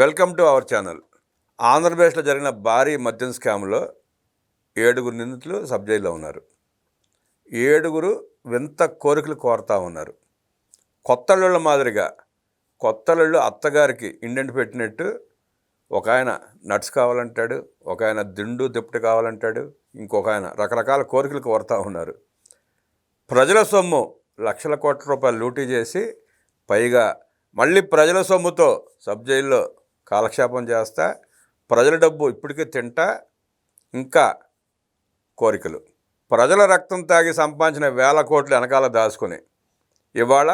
Welcome to our channel. ఆంధ్రప్రదేశ్లో జరిగిన భారీ మద్యం స్కామ్లో ఏడుగురు నిందితులు సబ్ జైల్లో ఉన్నారు. ఏడుగురు వింత కోరికలు కోరుతూ ఉన్నారు. కొత్తళ్ళ మాదిరిగా కొత్తళ్ళు అత్తగారికి ఇండెంట్ పెట్టినట్టు ఒక ఆయన నట్స్ కావాలంటాడు ఒక ఆయన దిండు దిప్పటి కావాలంటాడు ఇంకొక ఆయన రకరకాల కోరికలు కోరుతూ ఉన్నారు. ప్రజల సొమ్ము లక్షల కోట్ల రూపాయలు లూటీ చేసి పైగా మళ్ళీ ప్రజల సొమ్ముతో సబ్ జైల్లో కాలక్షేపం చేస్తా ప్రజల డబ్బు ఇప్పటికే తింటా ఇంకా కోరికలు. ప్రజల రక్తం తాగి సంపాదించిన వేల కోట్లు వెనకాల దాచుకుని ఇవాళ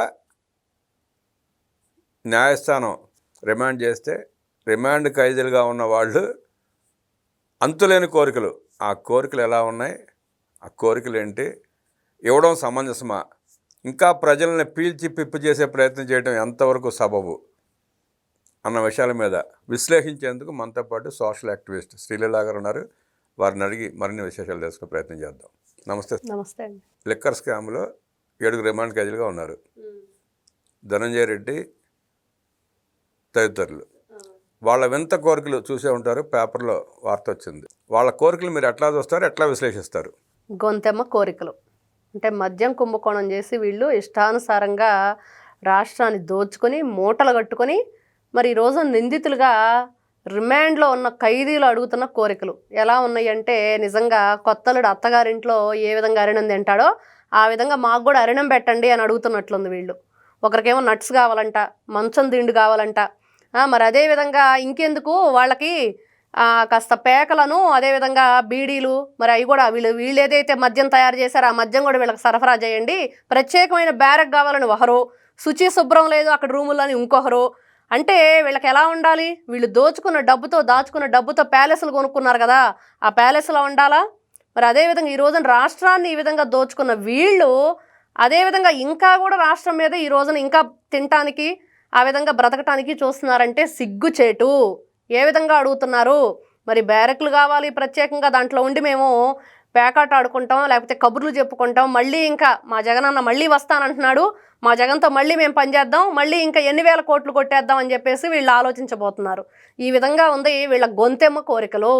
న్యాయస్థానం రిమాండ్ చేస్తే రిమాండ్ ఖైదీలుగా ఉన్న వాళ్ళు అంతులేని కోరికలు. ఆ కోరికలు ఎలా ఉన్నాయి? ఆ కోరికలు ఏంటి? ఇవ్వడం సమంజసమా? ఇంకా ప్రజల్ని పీల్చి పిప్పి చేసే ప్రయత్నం చేయడం ఎంతవరకు సబబు? అన్న విషయాల మీద విశ్లేషించేందుకు మనతో పాటు సోషల్ యాక్టివిస్ట్ శ్రీలీలా గారు ఉన్నారు. వారిని అడిగి మరిన్ని విశేషాలు తెలుసుకునే ప్రయత్నం చేద్దాం. నమస్తే. నమస్తే అండి. లిక్కర్ స్కామ్లో ఏడుగురు రిమాండ్ ఖైదీలుగా ఉన్నారు. ధనంజయ రెడ్డి తదితరులు. వాళ్ళ వింత కోరికలు చూసే ఉంటారు. పేపర్లో వార్త వచ్చింది. వాళ్ళ కోరికలు మీరు ఎట్లా చూస్తారు? ఎట్లా విశ్లేషిస్తారు? గొంతెమ్మ కోరికలు. అంటే మద్యం కుంభకోణం చేసి వీళ్ళు ఇష్టానుసారంగా రాష్ట్రాన్ని దోచుకొని మూటలు కట్టుకొని మరి ఈరోజు నిందితులుగా రిమాండ్లో ఉన్న ఖైదీలు అడుగుతున్న కోరికలు ఎలా ఉన్నాయంటే నిజంగా కొత్తలుడు అత్తగారింట్లో ఏ విధంగా అరిణం తింటాడో ఆ విధంగా మాకు కూడా అరిణం పెట్టండి అని అడుగుతున్నట్లుంది వీళ్ళు. ఒకరికేమో నట్స్ కావాలంట మంచం దిండు కావాలంట. మరి అదే విధంగా ఇంకెందుకు వాళ్ళకి కాస్త పేకలను అదేవిధంగా బీడీలు మరి అవి కూడా వీళ్ళు వీళ్ళు ఏదైతే మద్యం తయారు చేశారో ఆ మద్యం కూడా వీళ్ళకి సరఫరా చేయండి. ప్రత్యేకమైన బ్యారక్ కావాలని ఒకరు శుచి శుభ్రం లేదు అక్కడ రూములని ఇంకొకరు అంటే వీళ్ళకి ఎలా ఉండాలి? వీళ్ళు దోచుకున్న డబ్బుతో దాచుకున్న డబ్బుతో ప్యాలెస్లు కొనుక్కున్నారు కదా. ఆ ప్యాలెస్లో ఉండాలా? మరి అదేవిధంగా ఈ రోజున రాష్ట్రాన్ని ఈ విధంగా దోచుకున్న వీళ్ళు అదేవిధంగా ఇంకా కూడా రాష్ట్రం మీద ఈ రోజున ఇంకా తినటానికి ఆ విధంగా బ్రతకటానికి చూస్తున్నారంటే సిగ్గుచేటు. ఏ విధంగా అడుగుతున్నారు? మరి బ్యారెక్లు కావాలి ప్రత్యేకంగా దాంట్లో ఉండి మేము పేకాట ఆడుకుంటాం లేకపోతే కబుర్లు చెప్పుకుంటాం మళ్ళీ ఇంకా మా జగనన్న మళ్ళీ వస్తానంటున్నాడు మా జగన్తో మళ్ళీ మేము పనిచేద్దాం మళ్ళీ ఇంకా ఎన్ని వేల కోట్లు కొట్టేద్దాం అని చెప్పేసి వీళ్ళు ఆలోచించబోతున్నారు. ఈ విధంగా ఉంది వీళ్ళ గొంతెమ్మ కోరికలు.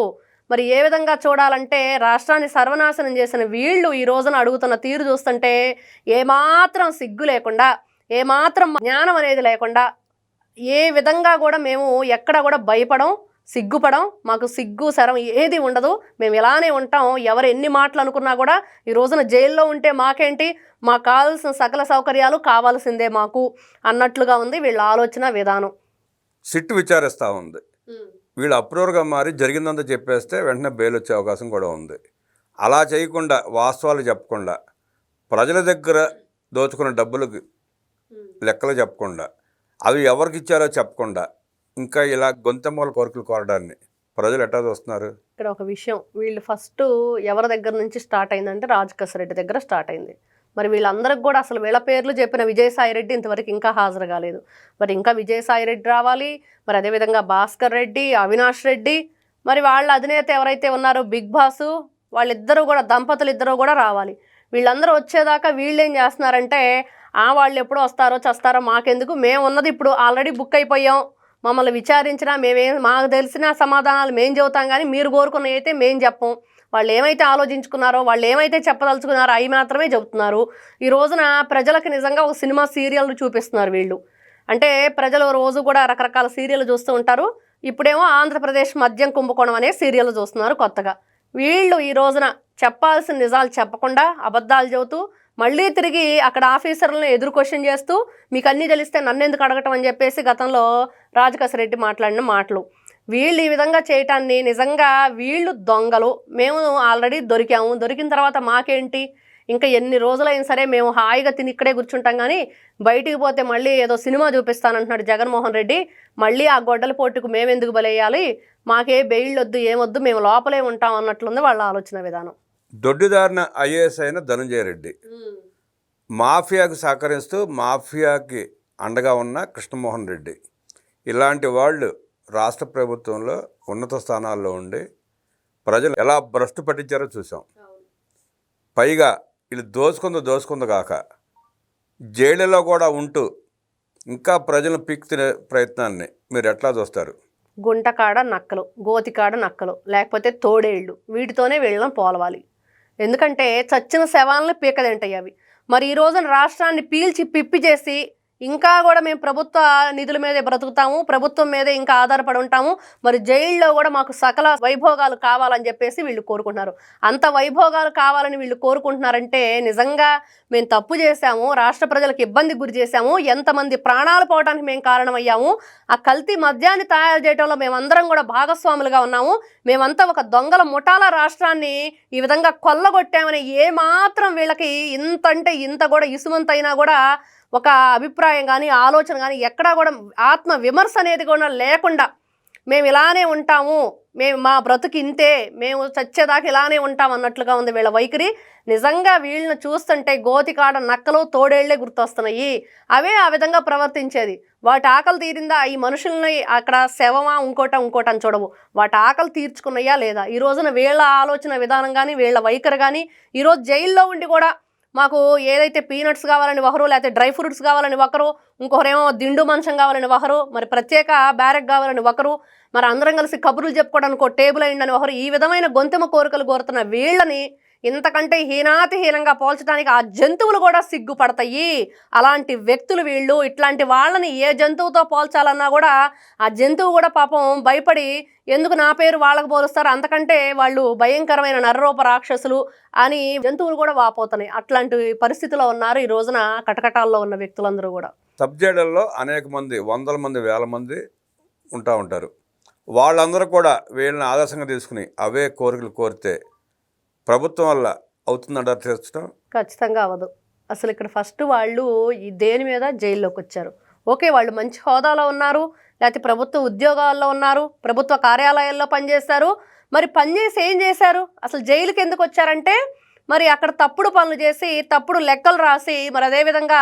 మరి ఏ విధంగా చూడాలంటే రాష్ట్రాన్ని సర్వనాశనం చేసిన వీళ్ళు ఈ రోజున అడుగుతున్న తీరు చూస్తుంటే ఏమాత్రం సిగ్గు లేకుండా ఏమాత్రం జ్ఞానం అనేది లేకుండా ఏ విధంగా కూడా మేము ఎక్కడ కూడా భయపడం సిగ్గుపడం మాకు సిగ్గు శరం ఏది ఉండదు. మేము ఇలానే ఉంటాం. ఎవరు ఎన్ని మాటలు అనుకున్నా కూడా ఈ రోజున జైల్లో ఉంటే మాకేంటి? మాకు కావాల్సిన సకల సౌకర్యాలు కావాల్సిందే మాకు అన్నట్లుగా ఉంది వీళ్ళ ఆలోచన విధానం. సిట్ విచారిస్తూ ఉంది. వీళ్ళు అప్రూవర్గా మారి జరిగిందంతా చెప్పేస్తే వెంటనే బెయిల్ వచ్చే అవకాశం కూడా ఉంది. అలా చేయకుండా వాస్తవాలు చెప్పకుండా ప్రజల దగ్గర దోచుకున్న డబ్బులకు లెక్కలు చెప్పకుండా అవి ఎవరికి ఇచ్చారో చెప్పకుండా ఇంకా ఇలా గొంతెమ్మల కోరికలు కోరడాన్ని. ప్రజలు ఎట్లా చూస్తున్నారు? ఇక్కడ ఒక విషయం. వీళ్ళు ఫస్ట్ ఎవరి దగ్గర నుంచి స్టార్ట్ అయిందంటే రాజకేశ్వర రెడ్డి దగ్గర స్టార్ట్ అయింది. మరి వీళ్ళందరికి కూడా అసలు వీళ్ళ పేర్లు చెప్పిన విజయసాయి రెడ్డి ఇంతవరకు ఇంకా హాజరు కాలేదు. మరి ఇంకా విజయసాయి రెడ్డి రావాలి మరి అదేవిధంగా భాస్కర్ రెడ్డి అవినాష్ రెడ్డి మరి వాళ్ళ అధినేత ఎవరైతే ఉన్నారో బిగ్ బాస్ వాళ్ళిద్దరూ కూడా దంపతులు ఇద్దరు కూడా రావాలి. వీళ్ళందరూ వచ్చేదాకా వీళ్ళు ఏం చేస్తున్నారంటే ఆ వాళ్ళు ఎప్పుడు వస్తారో చస్తారో మాకెందుకు? మేము ఉన్నది ఇప్పుడు ఆల్రెడీ బుక్ అయిపోయాం. మమ్మల్ని విచారించినా మేమేం మాకు తెలిసిన సమాధానాలు మేము చెబుతాం కానీ మీరు కోరుకున్నవి అయితే మేము చెప్పం. వాళ్ళు ఏమైతే ఆలోచించుకున్నారో వాళ్ళు ఏమైతే చెప్పదలుచుకున్నారో అవి మాత్రమే చెబుతున్నారు. ఈ రోజున ప్రజలకు నిజంగా ఒక సినిమా సీరియల్ చూపిస్తున్నారు వీళ్ళు. అంటే ప్రజలు రోజు కూడా రకరకాల సీరియల్ చూస్తూ ఉంటారు. ఇప్పుడేమో ఆంధ్రప్రదేశ్ మద్యం కుంభకోణం అనే సీరియల్ చూస్తున్నారు కొత్తగా. వీళ్ళు ఈ రోజున చెప్పాల్సిన నిజాలు చెప్పకుండా అబద్ధాలు చెబుతూ మళ్ళీ తిరిగి అక్కడ ఆఫీసర్లను ఎదురు క్వశ్చన్ చేస్తూ మీకు అన్నీ తెలిస్తే నన్ను ఎందుకు అడగటం? అని చెప్పేసి గతంలో రాజకేశ్వర రెడ్డి మాట్లాడిన మాటలు. వీళ్ళు ఈ విధంగా చేయటాన్ని నిజంగా వీళ్ళు దొంగలు. మేము ఆల్రెడీ దొరికాము. దొరికిన తర్వాత మాకేంటి? ఇంకా ఎన్ని రోజులైనా సరే మేము హాయిగా తిని ఇక్కడే కూర్చుంటాం కానీ బయటికి పోతే మళ్ళీ ఏదో సినిమా చూపిస్తానంటున్నాడు జగన్మోహన్ రెడ్డి. మళ్ళీ ఆ గొడ్డల పోటుకు మేము ఎందుకు బలేయాలి మాకే బెయిల్ వద్దు ఏమొద్దు మేము లోపలే ఉంటాం అన్నట్లుంది వాళ్ళ ఆలోచన విధానం. దొడ్డిదారిన ఐఏఎస్ అయిన ధనంజయ రెడ్డి మాఫియాకు సహకరిస్తూ మాఫియాకి అండగా ఉన్న కృష్ణమోహన్ రెడ్డి. ఇలాంటి వాళ్ళు రాష్ట్ర ప్రభుత్వంలో ఉన్నత స్థానాల్లో ఉండి ప్రజలు ఎలా భ్రష్టు పట్టించారో చూసాం పైగా వీళ్ళు దోచుకుంది దోచుకుంది కాక జైళ్ళలో కూడా ఉంటూ ఇంకా ప్రజలను పీక్ తినే ప్రయత్నాన్ని మీరు ఎట్లా చూస్తారు? గుంటకాడ నక్కలు గోతికాడ నక్కలు లేకపోతే తోడేళ్ళు వీటితోనే వీళ్ళని పోలవాలి. ఎందుకంటే చచ్చిన శవాలను పీకదంటాయి అవి. మరి ఈ రోజున రాష్ట్రాన్ని పీల్చి పిప్పి చేసి ఇంకా కూడా మేము ప్రభుత్వ నిధుల మీదే బ్రతుకుతాము ప్రభుత్వం మీదే ఇంకా ఆధారపడి ఉంటాము. మరి జైల్లో కూడా మాకు సకల వైభోగాలు కావాలని చెప్పేసి వీళ్ళు కోరుకుంటున్నారు. అంత వైభోగాలు కావాలని వీళ్ళు కోరుకుంటున్నారంటే నిజంగా మేము తప్పు చేశాము రాష్ట్ర ప్రజలకు ఇబ్బంది గురి చేశాము ఎంతమంది ప్రాణాలు పోవడానికి మేము కారణమయ్యాము ఆ కల్తీ మద్యాన్ని తయారు చేయడంలో మేమందరం కూడా భాగస్వాములుగా ఉన్నాము మేమంతా ఒక దొంగల ముఠాల రాష్ట్రాన్ని ఈ విధంగా కొల్లగొట్టామని ఏమాత్రం వీళ్ళకి ఇంత అంటే ఇంత కూడా ఇసుమంతైనా కూడా ఒక అభిప్రాయం కానీ ఆలోచన కానీ ఎక్కడా కూడా ఆత్మ విమర్శ అనేది కూడా లేకుండా మేము ఇలానే ఉంటాము మేము మా బ్రతుకు ఇంతే మేము చచ్చేదాకా ఇలానే ఉంటాం అన్నట్లుగా ఉంది వీళ్ళ వైఖరి. నిజంగా వీళ్ళని చూస్తుంటే గోతికాడ నక్కలు తోడేళ్ళే గుర్తొస్తున్నాయి. అవే ఆ విధంగా ప్రవర్తించేది. వాటి ఆకలి తీరిందా? ఈ మనుషుల్ని అక్కడ శవమా ఇంకోట ఇంకోట అని చూడవు. వాటి ఆకలి తీర్చుకున్నాయా లేదా? ఈ రోజున వీళ్ళ ఆలోచన విధానం కానీ వీళ్ళ వైఖరి కానీ ఈరోజు జైల్లో ఉండి కూడా మాకు ఏదైతే పీనట్స్ కావాలని ఒకరు లేకపోతే డ్రై ఫ్రూట్స్ కావాలని ఒకరు ఇంకొకరేమో దిండు మంచం కావాలని ఒకరు మరి ప్రత్యేక బ్యారెక్ కావాలని ఒకరు మరి అందరం కలిసి కబుర్లు చెప్పుకోవడానికి ఒక టేబుల్ అయిందని ఒకరు ఈ విధమైన గొంతెమ కోరికలు కోరుతున్న వీళ్ళని ఇంతకంటే హీనాతిహీనంగా పోల్చడానికి ఆ జంతువులు కూడా సిగ్గుపడతాయి. అలాంటి వ్యక్తులు వీళ్ళు ఇట్లాంటి వాళ్ళని ఏ జంతువుతో పోల్చాలన్నా కూడా ఆ జంతువు కూడా పాపం భయపడి ఎందుకు నా పేరు వాళ్ళకు పోలుస్తారు? అంతకంటే వాళ్ళు భయంకరమైన నరరూప రాక్షసులు అని జంతువులు కూడా వాపోతున్నాయి. అట్లాంటి పరిస్థితిలో ఉన్నారు ఈ రోజున కటకటాల్లో ఉన్న వ్యక్తులందరూ కూడా. సబ్ అనేక మంది వందల మంది వేల మంది ఉంటా ఉంటారు. వాళ్ళందరూ కూడా వీళ్ళని ఆదర్శంగా తీసుకుని అవే కోరికలు కోరితే ప్రభుత్వం వల్ల అవుతుందంటారు తీర్చడం ఖచ్చితంగా అవ్వదు. అసలు ఇక్కడ ఫస్ట్ వాళ్ళు ఈ దేని మీద జైల్లోకి వచ్చారు? ఓకే వాళ్ళు మంచి హోదాలో ఉన్నారు లేకపోతే ప్రభుత్వ ఉద్యోగాల్లో ఉన్నారు ప్రభుత్వ కార్యాలయాల్లో పనిచేస్తారు మరి పనిచేసి ఏం చేశారు? అసలు జైలుకి ఎందుకు వచ్చారంటే మరి అక్కడ తప్పుడు పనులు చేసి తప్పుడు లెక్కలు రాసి మరి అదేవిధంగా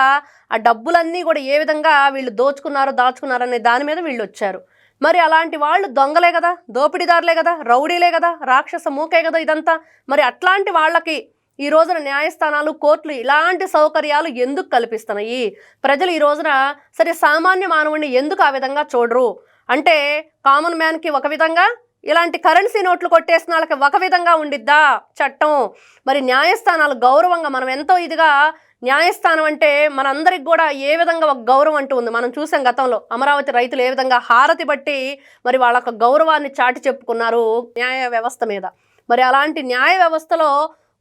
ఆ డబ్బులన్నీ కూడా ఏ విధంగా వీళ్ళు దోచుకున్నారు దాచుకున్నారు అనే దాని మీద వీళ్ళు వచ్చారు. మరి అలాంటి వాళ్ళు దొంగలే కదా దోపిడీదారులే కదా రౌడీలే కదా రాక్షస మూకే కదా ఇదంతా. మరి అట్లాంటి వాళ్ళకి ఈ రోజున న్యాయస్థానాలు కోర్టులు ఇలాంటి సౌకర్యాలు ఎందుకు కల్పిస్తున్నాయి? ప్రజలు ఈ రోజున సరే సామాన్య మానవుడిని ఎందుకు ఆ విధంగా చూడరు? అంటే కామన్ మ్యాన్కి ఒక విధంగా ఇలాంటి కరెన్సీ నోట్లు కొట్టేసిన వాళ్ళకి ఒక విధంగా ఉండిద్దా చట్టం? మరి న్యాయస్థానాలు గౌరవంగా మనం ఎంతో ఇదిగా న్యాయస్థానం అంటే మనందరికి కూడా ఏ విధంగా ఒక గౌరవం అంటూ ఉంది? మనం చూసాం గతంలో అమరావతి రైతులు ఏ విధంగా హారతి బట్టి మరి వాళ్ళ గౌరవాన్ని చాటి చెప్పుకున్నారు న్యాయ వ్యవస్థ మీద. మరి అలాంటి న్యాయ వ్యవస్థలో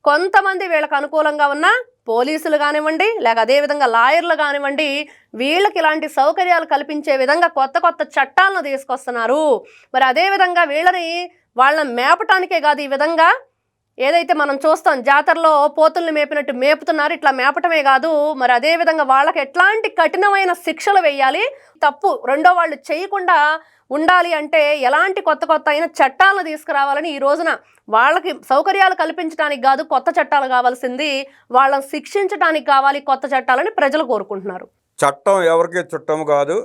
కొంతమంది వీళ్ళకి అనుకూలంగా ఉన్న పోలీసులు కానివ్వండి లేక అదేవిధంగా లాయర్లు కానివ్వండి వీళ్ళకి ఇలాంటి సౌకర్యాలు కల్పించే విధంగా కొత్త కొత్త చట్టాలను తీసుకొస్తున్నారు. మరి అదేవిధంగా వీళ్ళని వాళ్ళని మేపటానికే కాదు ఈ విధంగా ఏదైతే మనం చూస్తాం జాతరలో పోతుల్ని మేపినట్టు మేపుతున్నారు ఇట్లా మేపటమే కాదు మరి అదే విధంగా వాళ్ళకి ఎట్లాంటి కఠినమైన శిక్షలు వేయాలి తప్పు రెండో వాళ్ళు చేయకుండా ఉండాలి అంటే ఎలాంటి కొత్త కొత్త అయిన చట్టాలను తీసుకురావాలని ఈ రోజున వాళ్ళకి సౌకర్యాలు కల్పించడానికి కాదు కొత్త చట్టాలు కావాల్సింది వాళ్ళని శిక్షించడానికి కావాలి కొత్త చట్టాలని ప్రజలు కోరుకుంటున్నారు. చట్టం ఎవరికి చుట్టం కాదు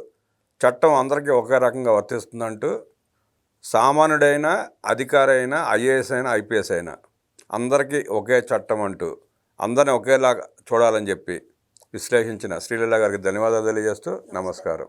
చట్టం అందరికీ ఒకే రకంగా వర్తిస్తుందంటూ సామాన్యుడైనా అధికారి అయినా ఐఏఎస్ అయినా ఐపీఎస్ అయినా. అందరికీ ఒకే చట్టం అంటూ అందరిని ఒకేలాగా చూడాలని చెప్పి విశ్లేషించిన శ్రీలీల గారికి ధన్యవాదాలు తెలియజేస్తూ నమస్కారం.